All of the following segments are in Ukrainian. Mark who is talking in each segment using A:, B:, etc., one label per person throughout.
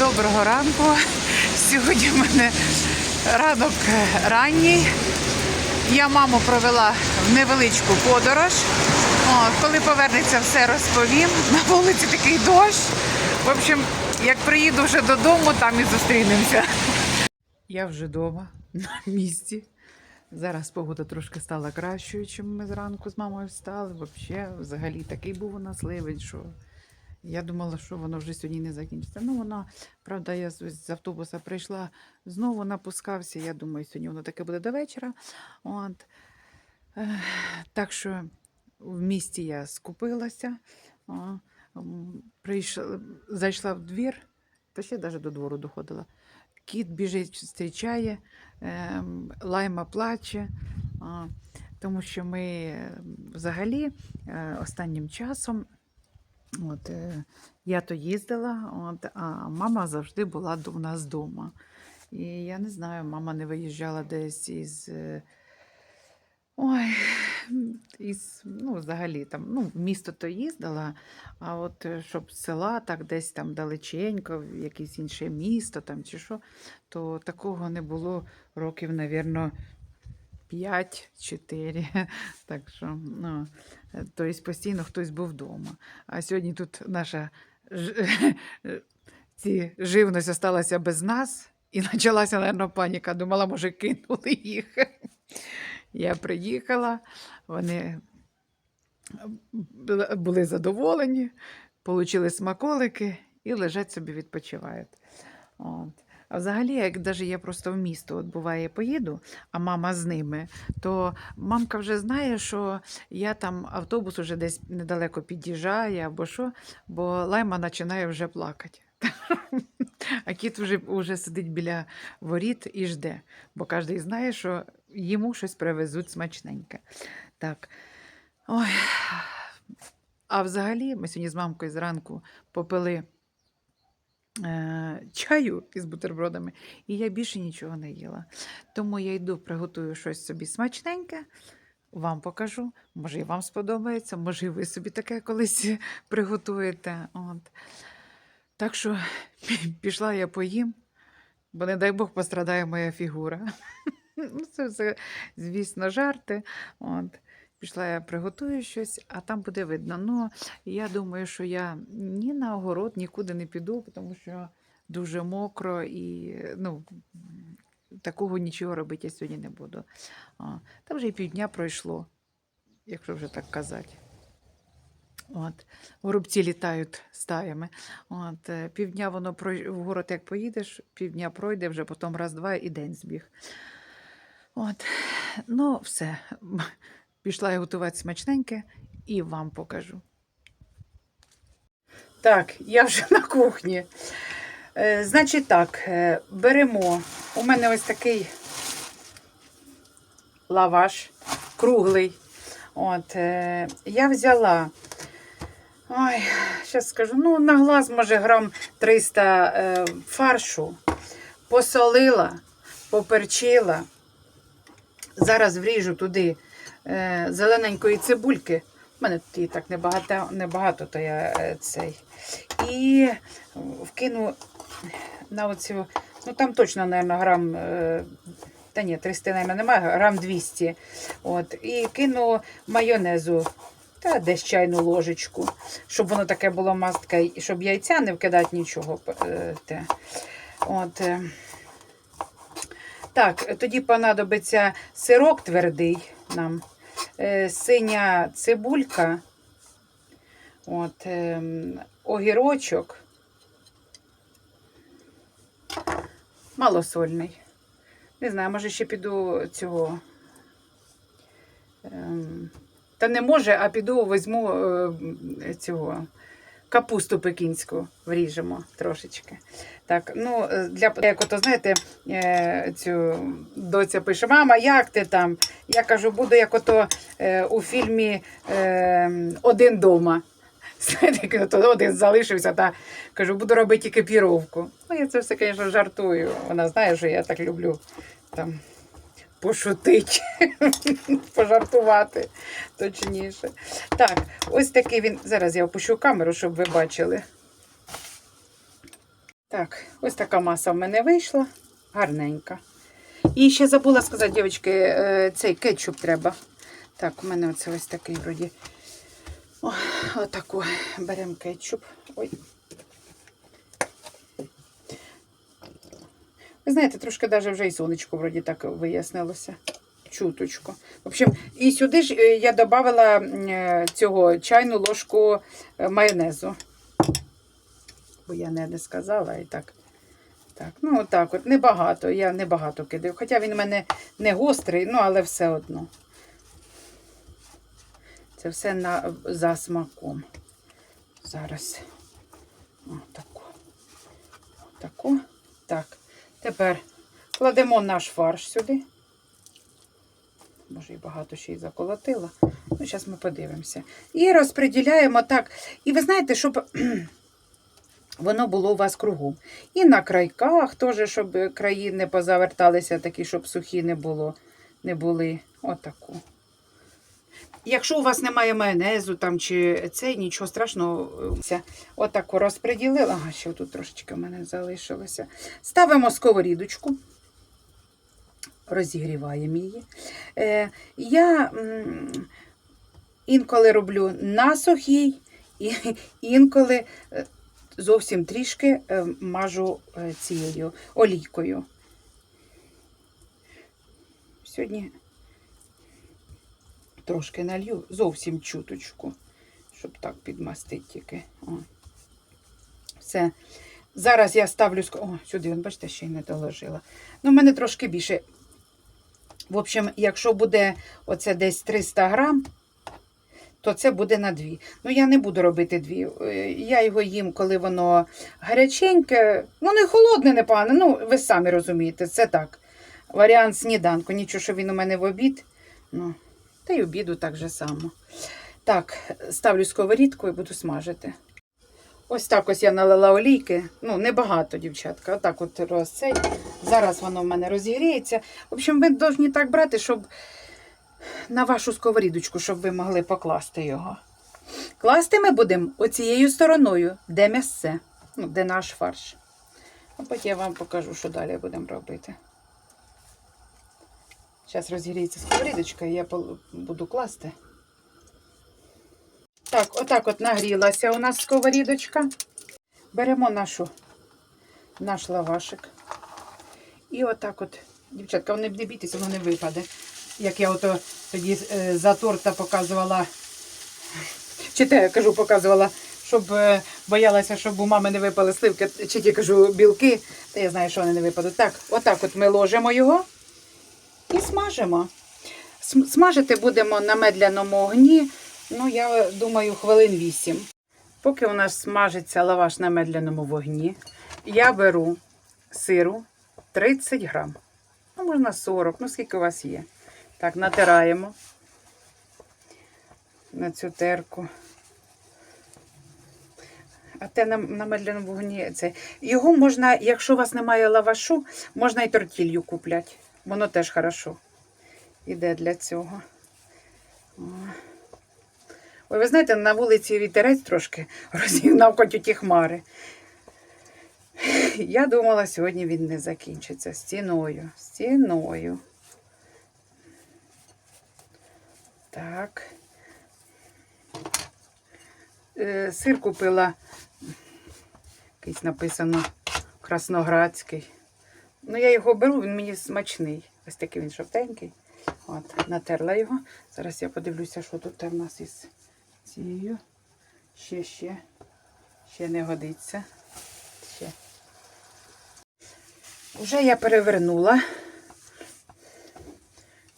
A: Доброго ранку. Сьогодні в мене ранок ранній. Я маму провела в невеличку подорож. О, коли повернеться, все розповім. На вулиці такий дощ. В общем, як приїду вже додому, там і зустрінемося. Я вже вдома, на місці. Зараз погода трошки стала кращою, чим ми зранку з мамою встали. Взагалі, взагалі такий був у нас ливень, що я думала, що воно вже сьогодні не закінчиться. Ну, вона, правда, я з, автобуса прийшла, знову напускався. Я думаю, сьогодні воно таке буде до вечора. От. Так що в місті я скупилася, прийшла, зайшла в двір, та ще навіть до двору доходила. Кіт біжить, зустрічає, ем, лайма плаче. Тому що ми е, взагалі е, останнім часом От, е, я то їздила, от, а мама завжди була у нас вдома. І я не знаю, мама не виїжджала десь із. е, Ой, із, ну, взагалі там, ну, місто то їздила, а от е, щоб села, так десь там далеченько, в якесь інше місто там чи що, то такого не було років, навірно, 5-4. Так що, ну, тобто постійно хтось був вдома. А сьогодні тут наша ці, живність осталася без нас, і почалася, мабуть, паніка. Думала, може, кинули їх. Я приїхала, вони були задоволені, отримали смаколики і лежать собі відпочивають. От. А взагалі, як навіть я просто в місто от буває поїду, а мама з ними, то мамка вже знає, що я там автобус уже десь недалеко під'їжджає або що, бо лайма починає вже плакати. А кіт вже, вже сидить біля воріт і жде, бо кожен знає, що йому щось привезуть смачненьке. Так. Ой. А взагалі, ми сьогодні з мамкою зранку попили чаю із бутербродами, і я більше нічого не їла. Тому я йду, приготую щось собі смачненьке, вам покажу. Може, і вам сподобається, може, і ви собі таке колись приготуєте. От. Так що пішла я поїм, бо, не дай Бог, пострадає моя фігура. Ну, Це все, звісно, жарти. От. Пішла я приготую щось, а там буде видно. Ну, я думаю, що я ні на огород нікуди не піду, тому що дуже мокро і ну, такого нічого робити я сьогодні не буду. А, Та вже і півдня пройшло, якщо вже так казати. От. Горобці літають стаями. От. е, Півдня воно прой... в город, як поїдеш, півдня пройде, вже потім раз-два і день збіг. От. Ну, все. Пішла я готувати смачненьке і вам покажу. Так, я вже на кухні. Е, значить так, е, беремо. У мене ось такий лаваш круглий. От, е, я взяла. Ой, зараз скажу, ну, на глаз, може, грам 300 е, фаршу. Посолила, поперчила. Зараз вріжу туди зелененької цибульки. У мене тут її так небагато, небагато то я е, цей. І вкину на оцю, ну там точно, мабуть, грам, е, та ні, 300, мабуть, немає, грам 200. От, і кину майонезу, та десь чайну ложечку, щоб воно таке було мастке, і щоб яйця не вкидати нічого. е, Те. От, е. Так, тоді понадобиться сирок твердий нам, е, синя цибулька, от, ем, огірочок, малосольний. Не знаю, може ще піду цього. ем, Та не може, а піду візьму е, цього капусту пекінську вріжемо трошечки. Так, ну, е, для як ото, знаєте, е, цю доця пише: Мама, як ти там? Я кажу, буду як ото е, у фільмі Один дома. Знаєте, один залишився, та кажу, буду робити екіпіровку. Ну, я це все, звісно, жартую. Вона знає, що я так люблю там пошутити, пожартувати точніше. Так, ось такий він. Зараз я опущу камеру, щоб ви бачили. Так, ось така маса в мене вийшла. Гарненька. І ще забула сказати, дівчатки, е, цей кетчуп треба. Так, у мене оце ось такий вроді. О, отаку. Беремо кетчуп. Ой. Знаєте, трошки навіть вже і сонечко вроді так вияснилося. Чуточку. В общем, і сюди ж е, я додавала е, цього чайну ложку е, майонезу. Бо я не, не сказала і так. Так, ну отак от, небагато. Я небагато кидаю. Хоча він у мене не гострий, ну, але все одно. Це все на, за смаком. Зараз. Отако. Отако. Так. Тепер кладемо наш фарш сюди. Може, і багато ще й заколотила. Ну, зараз ми подивимося. І розподіляємо так. І ви знаєте, щоб воно було у вас кругом. І на крайках теж, щоб краї не позаверталися, такі, щоб сухі не було, не були. Отаку. Якщо у вас немає майонезу там чи цей, нічого страшного. Це Отаку розподілила. Ага, ще тут трошечки в мене залишилося. Ставимо сковорідочку, розігріваємо її. Е, я інколи роблю на сухій, і інколи е, зовсім трішки е, мажу е, цією олійкою. Сьогодні трошки налью, зовсім чуточку, щоб так підмастити тільки. О. Все. Зараз я ставлю О, сюди, бачите, ще й не доложила. Ну, в мене трошки більше. В общем, якщо буде оце десь 300 грам, то це буде на дві. Ну, я не буду робити дві. Е, Я його їм, коли воно гаряченьке. Ну, не холодне, не погане. Ну, ви самі розумієте, це так. Варіант сніданку. Нічого, що він у мене в обід. Ну, та й обіду так же само. Так, ставлю сковорідку і буду смажити. Ось так ось я налила олійки. Ну, небагато, дівчатка. Отак от розцей. Зараз воно в мене розігріється. В общем, ви повинні так брати, щоб на вашу сковорідочку, щоб ви могли покласти його. Класти ми будемо оцією стороною, де м'ясце, ну, де наш фарш. А потім я вам покажу, що далі будемо робити. Зараз розігріється сковорідочка, і я буду класти. Так, отак от нагрілася у нас сковорідочка. Беремо нашу, наш лавашик. І отак от, дівчатка, не, бійтеся, воно не випаде. Як я ото тоді е, за торта показувала, чи те, кажу, показувала, щоб е, боялася, щоб у мами не випали сливки, чи ті кажу білки, та я знаю, що вони не випадуть. Так, отак от ми ложимо його і смажимо. Смажити будемо на медляному огні, ну, я думаю, хвилин 8. Поки у нас смажиться лаваш на медляному вогні, я беру сиру 30 грам. Ну, можна 40, ну скільки у вас є. Так, натираємо на цю терку. А те на, на медленому вогні це. Його можна, якщо у вас немає лавашу, можна і тортілью купляти. Воно теж хорошо іде для цього. Ой, ви знаєте, на вулиці вітерець трошки розігнав хоч у ті хмари. Я думала, сьогодні він не закінчиться стіною. Стіною. Так. Е, Сир купила, якийсь написано Красноградський. Ну, я його беру, він мені смачний. Ось такий він жовтенький. От, натерла його. Зараз я подивлюся, що тут в нас із цією. Ще, ще, ще не годиться. Ще. Уже я перевернула.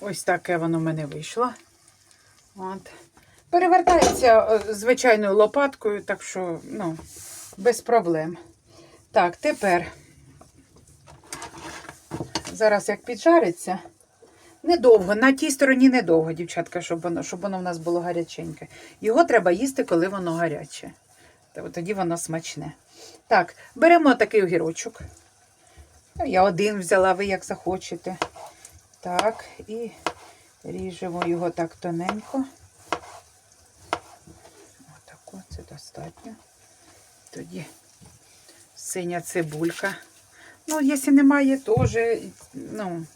A: Ось таке воно в мене вийшло. От. Перевертається е, звичайною лопаткою, так що, ну, без проблем. Так, тепер, зараз як піджариться, недовго, на тій стороні недовго, дівчатка, щоб воно, щоб воно в нас було гаряченьке. Його треба їсти, коли воно гаряче. Тоді воно смачне. Так, беремо такий огірочок. Ну, Я один взяла, ви як захочете. Так, і ріжемо його так тоненько. Отако, це достатньо. Тоді синя цибулька. Ну, якщо немає, теж, ну,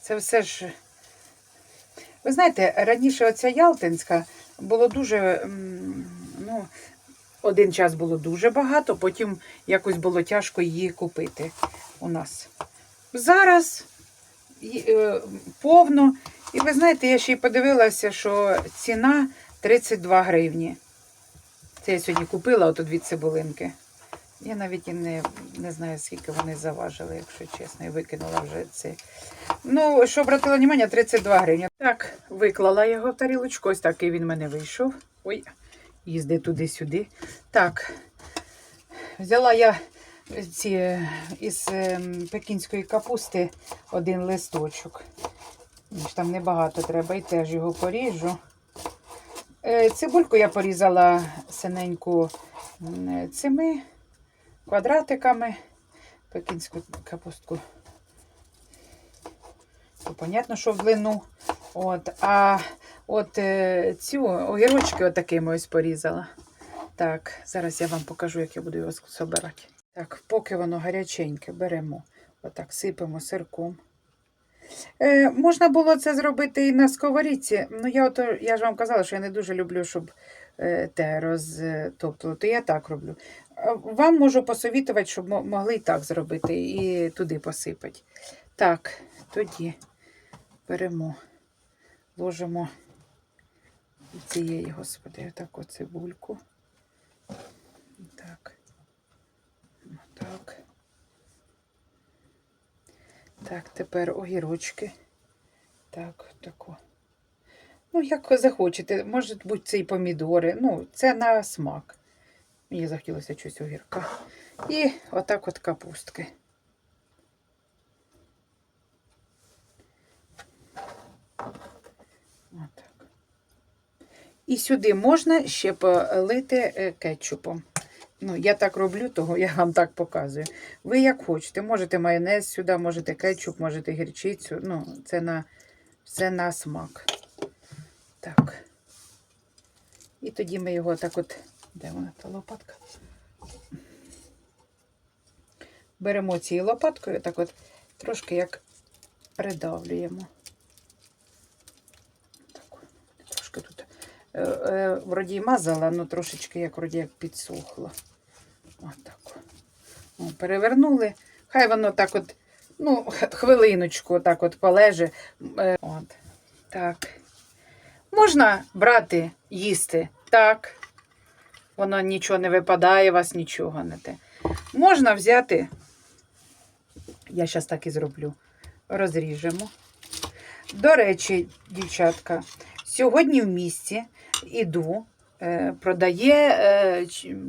A: це все ж. Ви знаєте, раніше оця Ялтинська було дуже, ну, один час було дуже багато, потім якось було тяжко її купити у нас. Зараз е, повно. І ви знаєте, я ще й подивилася, що ціна 32 гривні. Це я сьогодні купила ото дві цибулинки. Я навіть і не, не знаю, скільки вони заважили, якщо чесно, і викинула вже це. Ну, що обратила увагу, 32 гривні. Так, виклала його в тарілочку. Ось такий він в мене вийшов. Ой, їздить туди-сюди. Так, взяла я ці із ем, пекінської капусти один листочок. Там небагато треба, і теж його поріжу. Е, Цибульку я порізала синеньку цими квадратиками. Пекінську капустку. То, понятно, що в длину. От, а от е, цю огірочки отакими ось порізала. Так, зараз я вам покажу, як я буду його собирати. Так, поки воно гаряченьке, беремо. Отак, сипемо сирком. Е, можна було це зробити і на сковорідці. Ну, я, ото, я ж вам казала, що я не дуже люблю, щоб е, те розтопло. То я так роблю. Вам можу посовітувати, щоб мо- могли і так зробити, і туди посипати. Так, тоді беремо, ложимо цієї, господи, отаку цибульку. Так. Так. Так, тепер огірочки. Так, тако. Ну, як захочете, може бути це і помідори. Ну, це на смак. Мені захотілося щось огірка. І отак от капустки. Отак. І сюди можна ще полити е, кетчупом. Ну, я так роблю, того я вам так показую. Ви як хочете, можете майонез сюди, можете кетчуп, можете гірчицю. Ну, це на, це на смак. Так. І тоді ми його так от. Де вона та лопатка? Беремо цією лопаткою, так от трошки як придавлюємо. Так, трошки тут. Е, е, вроді мазала, але трошечки як вроді як підсохло. Отак. О, перевернули. Хай воно так от, ну, хвилиночку так от полеже. Е, От. Так. Можна брати, їсти. Так. Воно нічого не випадає, у вас нічого не те. Можна взяти, я зараз так і зроблю. Розріжемо. До речі, дівчатка, сьогодні в місті іду, е, продає е,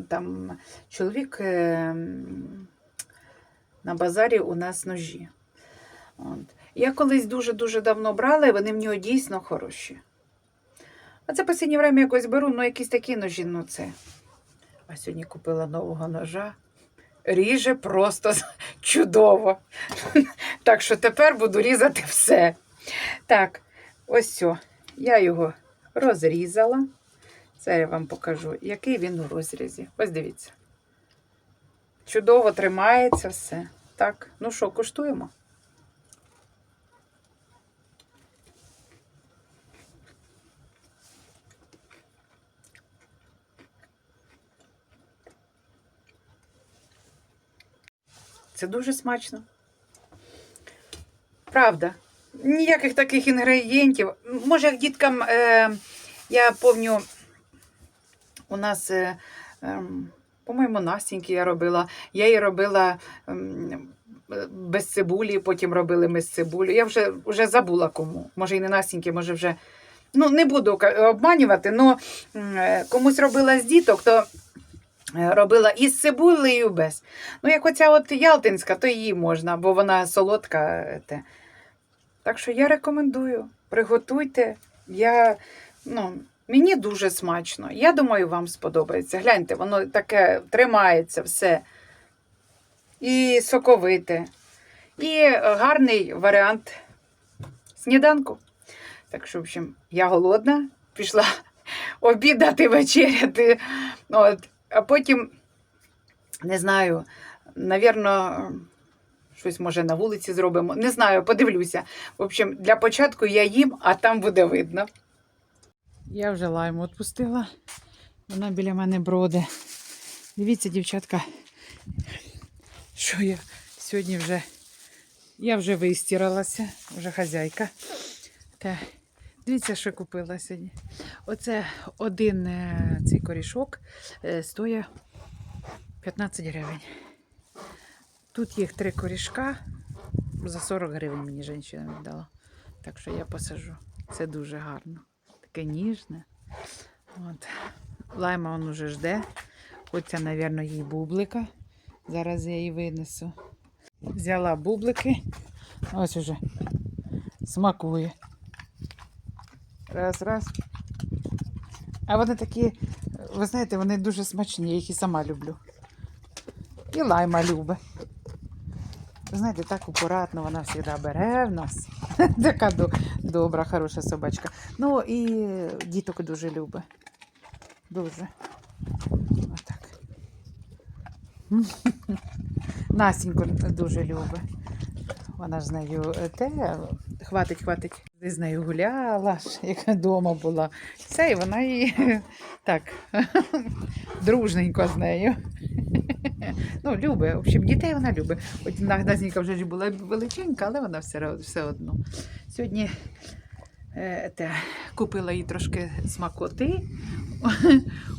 A: там чоловік е, на базарі у нас ножі. От. Я колись дуже-дуже давно брала, і вони в нього дійсно хороші. А це останнє время якось беру, ну якісь такі ножі, ну це. А сьогодні купила нового ножа. Ріже просто чудово. Так що тепер буду різати все. Так, ось все. Я його розрізала. Це я вам покажу, який він у розрізі. Ось дивіться. Чудово тримається все. Так, ну що, куштуємо? Це дуже смачно. Правда. Ніяких таких інгредієнтів. Може, як діткам, е, я пам'ятаю, у нас, е, е, по-моєму, Настіньки я робила. Я її робила е, без цибулі, потім робили ми з цибулі. Я вже, вже забула кому. Може, і не Настіньки, може вже. Ну, не буду обманювати, але комусь робила з діток, то робила і з цибулею, без. Ну, як оця от Ялтинська, то її можна, бо вона солодка. е, Те. Так що я рекомендую. Приготуйте. Я, ну, мені дуже смачно. Я думаю, вам сподобається. Гляньте, воно таке тримається все. І соковите. І гарний варіант сніданку. Так що, в общем, я голодна, пішла обідати, вечеряти. От. А потім, не знаю, Навірно, щось може на вулиці зробимо. Не знаю, подивлюся. В общем, для початку я їм, а там буде видно. Я вже лайму відпустила. Вона біля мене броде. Дивіться, дівчатка, що я сьогодні вже. Я вже вистиралася, вже хазяйка. Та, дивіться, що купила сьогодні. Оце один е, цей корішок е, стоїть 15 гривень. Тут їх три корішка. За 40 гривень мені жінка віддала. Так що я посажу. Це дуже гарно. Таке ніжне. От. Лайма он уже жде. Хочеться, мабуть, їй бублика. Зараз я її винесу. Взяла бублики. Ось уже. Смакує. Раз, раз. А вони такі, ви знаєте, вони дуже смачні, я їх і сама люблю. І лайма любить. Знаєте, так акуратно вона завжди бере в нас. така добра, хороша собачка. Ну і діток дуже любить. Дуже. Отак. Настіньку дуже любить. Вона ж нею е, те, хватить, хватить. Ти з нею гуляла, яка вдома була. Все, і вона її так дружненько з нею. Ну, любить. В общем, дітей вона любить. Хоч Назніка вже була величенька, але вона все, все одно. Сьогодні е, те, купила їй трошки смакоти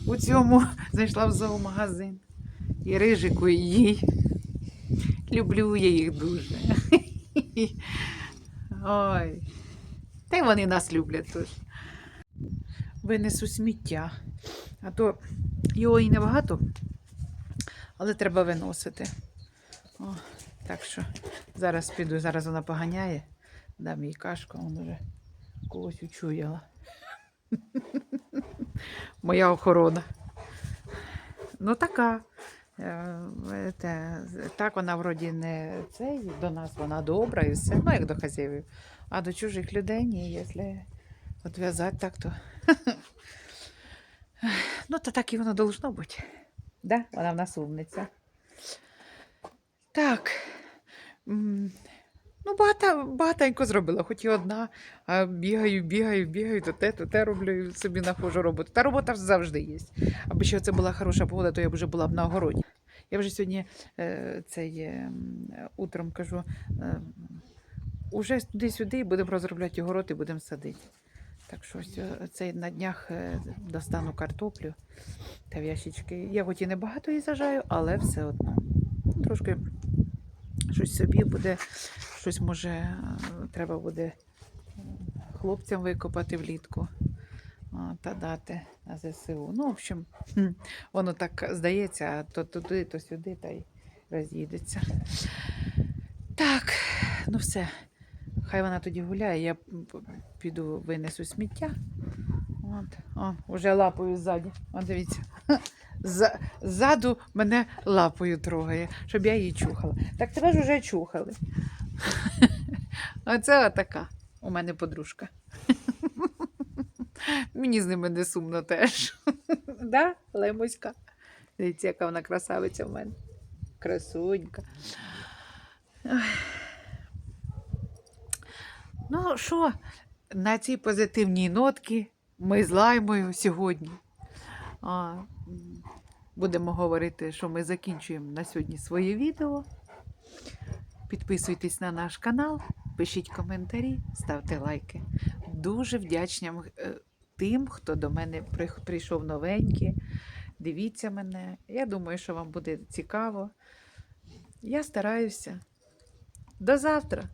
A: у цьому, зайшла в зоомагазин. І рижику, і їй. Люблю я їх дуже. Ой. Та й вони нас люблять теж. Винесу сміття. А то його і небагато, але треба виносити. О, так що зараз піду, зараз вона поганяє, дам їй кашку, вона вже когось учуяла. Моя охорона. Ну, така. Е, те, так вона вроді не цей, до нас вона добра і все, ну як до хазяїв. А до чужих людей ні, якщо відв'язати так, то. Ну, то так і воно должно бути. Да? Вона в нас умниця. Так. Ну, багато, багатенько зробила, хоч і одна, а бігаю, бігаю, бігаю, то те, то те роблю і собі знаходжу роботу. Та робота завжди є. Аби ще це була хороша погода, то я б вже була б на огороді. Я вже сьогодні е, цей, утром кажу, е, уже туди-сюди будемо розробляти огород і будемо садити. Так що ось, е, цей на днях достану картоплю та в ящички. Я хоч і не багато її сажаю, але все одно. Трошки щось собі буде, щось може треба буде хлопцям викопати влітку та дати на ЗСУ. Ну, в общем, воно так здається, то туди, то сюди, та й роз'їдеться. Так, ну все. Хай вона тоді гуляє, я піду винесу сміття. От, о, уже лапою ззаді. О, дивіться. Ззаду мене лапою трогає, щоб я її чухала. Так тебе ж вже чухали. Оце отака у мене подружка. Мені з ними не сумно теж. Да, Лемуська? Дивіться, яка вона красавиця в мене. Красунька. Ну що, на цій позитивній нотці ми з лаймою сьогодні. А, будемо говорити, що ми закінчуємо на сьогодні своє відео. Підписуйтесь на наш канал, пишіть коментарі, ставте лайки. Дуже вдячна м- е, тим, хто до мене прийшов новенький. Дивіться мене. Я думаю, що вам буде цікаво. Я стараюся. До завтра!